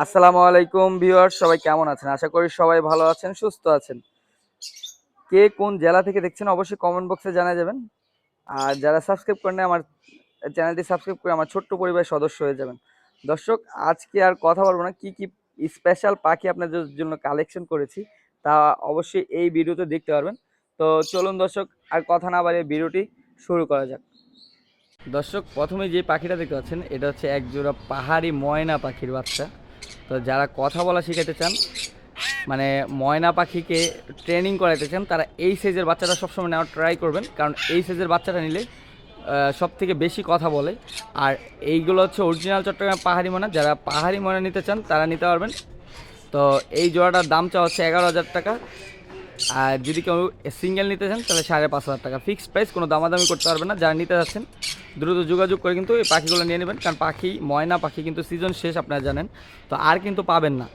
আসসালামু আলাইকুম ভিউয়ার্স, সবাই কেমন আছেন? আশা করি সবাই ভালো আছেন, সুস্থ আছেন। কে কোন জেলা থেকে দেখছেন অবশ্যই কমেন্ট বক্সে জানা যাবেন আর যারা সাবস্ক্রাইব করেন আমার চ্যানেলটি সাবস্ক্রাইব করে আমার ছোট্ট পরিবারের সদস্য হয়ে যাবেন। দর্শক, আজকে আর কথা বলব না, কি কি স্পেশাল পাখি আপনাদের জন্য কালেকশন করেছি, তা অবশ্যই এই ভিডিওতে দেখতে পারবেন। তো চলুন দর্শক, আর কথা না বাড়িয়ে ভিডিওটি শুরু করা যাক। দর্শক, প্রথমে যে পাখিটা দেখতে পাচ্ছেন, এটা হচ্ছে একজোড়া পাহাড়ি ময়না পাখির বাচ্চা। তো যারা কথা বলা শিখাতে চান মানে ময়না পাখিকে ট্রেনিং করাইতে চান, তারা এই সাইজের বাচ্চাটা সবসময় নেওয়ার ট্রাই করবেন। কারণ এই সাইজের বাচ্চাটা নিলে সব থেকে বেশি কথা বলে। আর এইগুলো হচ্ছে অরিজিনাল চট্টগ্রাম পাহাড়ি ময়না। যারা পাহাড়ি ময়না নিতে চান, তারা নিতে পারবেন। তো এই জোড়াটার দাম চা হচ্ছে এগারো হাজার টাকা। আর যদি কেউ সিঙ্গেল নিতে চান, তাহলে সাড়ে পাঁচ হাজার টাকা ফিক্সড প্রাইস কোনো দামাদামি করতে পারবেন না। যারা নিতে যাচ্ছেন, দ্রুত যোগাযোগ করে কিন্তু এই পাখিগুলো নিয়ে নেবেন। কারণ পাখি, ময়না পাখি কিন্তু সিজন শেষ, আপনারা জানেন। তো আর কিন্তু পাবেন না।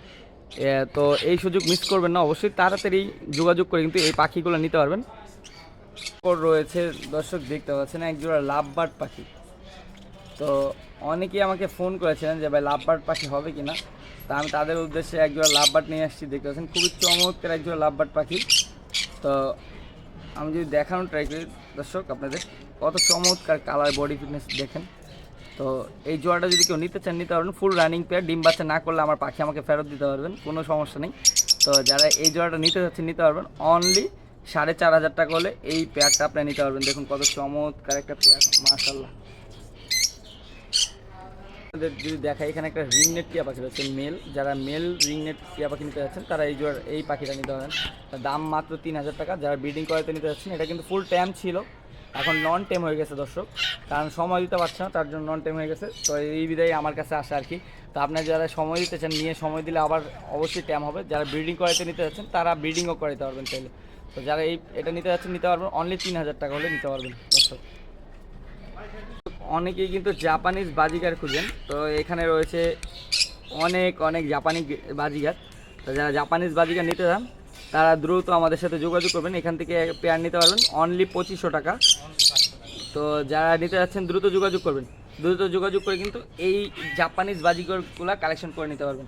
তো এই সুযোগ মিস করবেন না। অবশ্যই তাড়াতাড়ি যোগাযোগ করে কিন্তু এই পাখিগুলো নিতে পারবেন। রয়েছে, দর্শক দেখতে পাচ্ছেন, একজোড়া লাভবার্ড পাখি। তো অনেকেই আমাকে ফোন করেছিলেন যে, ভাই, লাভবার্ড পাখি হবে কি না তা আমি তাদের উদ্দেশ্যে একজোড়া লাভবার্ড নিয়ে আসছি, দেখতে পাচ্ছেন, খুবই চমৎকার একজোড়া লাভবার্ড পাখি। তো আমি যদি দেখানোর ট্রাই করি, দর্শক, আপনাদের কত চমৎকার কালার বডি ফিটনেস দেখেন। তো এই জোড়াটা যদি কেউ নিতে চান, নিতে পারবেন ফুল রানিং পেয়ার ডিম বাচ্চা না করলে আমার পাখি আমাকে ফেরত দিতে পারবেন, কোনো সমস্যা নেই। তো যারা এই জোড়াটা নিতে চাচ্ছেন নিতে পারবেন অনলি সাড়ে চার হাজার টাকা হলে এই পেয়ারটা আপনি নিতে পারবেন। দেখুন কত চমৎকার একটা পেয়ার মাশাল্লাহ আপনাদের যদি দেখাই, এখানে একটা রিংনেট টিয়া পাখি রয়েছে মেল যারা মেল রিংনেট টিয়া পাখি নিতে যাচ্ছেন, তারা এই জোড়ার এই পাখিটা নিতে পারেন। দাম মাত্র তিন হাজার টাকা। যারা ব্রিডিং করাতে নিতে যাচ্ছেন, এটা কিন্তু ফুল ট্যাম ছিল। এখন নন টেম হয়ে গেছে, দর্শক। কারণ সময় দিতে পারছে না, তার জন্য নন টেম হয়ে গেছে। তো এই বিদায় আমার কাছে আসে আর কি। তো আপনার যারা সময় দিতে চান, নিয়ে সময় দিলে আবার অবশ্যই ট্যাম হবে। যারা ব্রিডিং করাতে নিতে যাচ্ছেন, তারা ব্রিডিংও করাতে পারবেন চাইলে। তো যারা এই, এটা নিতে যাচ্ছেন, নিতে পারবেন। অনলি তিন হাজার টাকা হলে নিতে পারবেন, দর্শক। অনেকেই কিন্তু জাপানিজ বাজিগার খুঁজেন। তো এখানে রয়েছে অনেক অনেক জাপানি বাজিগার। তো যারা জাপানিজ বাজিগার নিতে চান, তারা দ্রুত আমাদের সাথে যোগাযোগ করবেন। এখান থেকে পেয়ার নিতে পারবেন। অনলি পঁচিশশো টাকা। তো যারা নিতে যাচ্ছেন, দ্রুত যোগাযোগ করবেন। দ্রুত যোগাযোগ করে কিন্তু এই জাপানিজ বাজিগরগুলো কালেকশন করে নিতে পারবেন।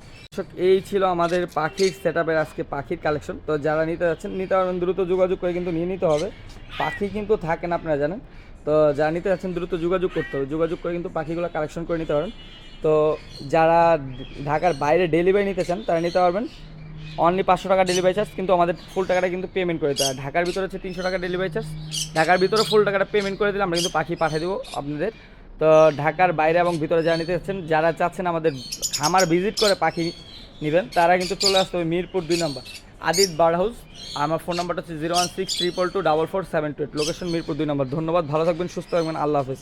এই ছিল আমাদের পাখির সেট আজকে পাখির কালেকশন তো যারা নিতে যাচ্ছেন, নিতে পারবেন। দ্রুত যোগাযোগ করে কিন্তু নিয়ে নিতে হবে। পাখি কিন্তু থাকে না আপনারা জানেন। তো যারা নিতে যাচ্ছেন, দ্রুত যোগাযোগ করতে হবে। যোগাযোগ করে কিন্তু পাখিগুলো কালেকশন করে নিতে পারেন তো যারা ঢাকার বাইরে ডেলিভারি নিতে চান, তারা নিতে পারবেন। অনলি পাঁচশো টাকা ডেলিভারি চার্জ কিন্তু আমাদের ফুল টাকাটা কিন্তু পেমেন্ট করে দিতে হয় ঢাকার ভিতরে হচ্ছে তিনশো টাকা ডেলিভারি চার্জ ঢাকার ভিতরে ফুল টাকাটা পেমেন্ট করে দিলে আমরা কিন্তু পাখি পাঠিয়ে দেবো আপনাদের। তো ঢাকার বাইরে এবং ভিতরে যারা নিতে চাচ্ছেন যারা চাচ্ছেন আমাদের খামার ভিজিট করে পাখি নেবেন, তারা কিন্তু চলে আসতে হবে মিরপুর দুই নম্বর। আদিত বার হাউস আমার ফোন নাম্বারটা হচ্ছে zero one six triple two double four seven two eight. Location Mirpur দুই নম্বর। ধন্যবাদ, ভালো থাকবেন, সুস্থ থাকবেন, আল্লাহ হাফেজ।